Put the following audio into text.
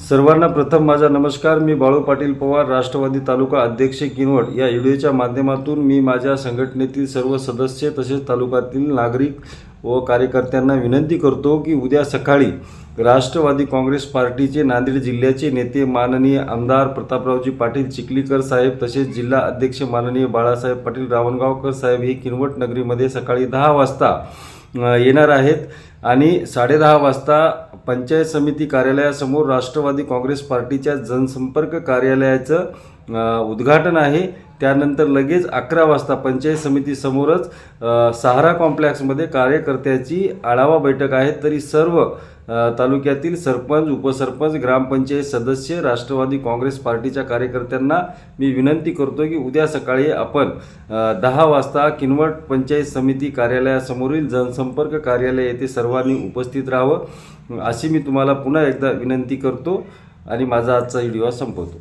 सर्वांना प्रथम माझा नमस्कार. मी बाळू पाटील पवार राष्ट्रवादी तालुका अध्यक्ष किनवट. या व्हिडिओच्या माध्यमातून मी माझ्या संघटनेतील सर्व सदस्य तसेच तालुक्यातील नागरिक व कार्यकर्त्यांना विनंती करतो की उद्या सकाळी राष्ट्रवादी काँग्रेस पार्टीचे नांदेड जिल्ह्याचे नेते माननीय आमदार प्रतापरावजी पाटील चिखलीकर साहेब तसेच जिल्हा अध्यक्ष माननीय बाळासाहेब पाटील रावणगावकर साहेब हे किनवट नगरीमध्ये सकाळी दहा वाजता येणार आहेत. आणि साडेदहा वाजता पंचायत समिती कार्यालयासमोर राष्ट्रवादी काँग्रेस पार्टीच्या जनसंपर्क कार्यालयाचं उद्घाटन आहे. त्यानंतर लगेच अकरा वाजता पंचायत समितीसमोरच सहारा कॉम्प्लेक्समध्ये कार्यकर्त्याची आढावा बैठक आहे. तरी सर्व तालुक्यातील सरपंच उपसरपंच ग्रामपंचायत सदस्य राष्ट्रवादी काँग्रेस पार्टीच्या कार्यकर्त्यांना मी विनंती करतो की उद्या सकाळी आपण दहा वाजता किनवट पंचायत समिती कार्यालयासमोरील जनसंपर्क कार्यालय येथे सर्वांनी उपस्थित राहावं अशी मी तुम्हाला पुन्हा एकदा विनंती करतो आणि माझा आजचा व्हिडिओ संपवतो.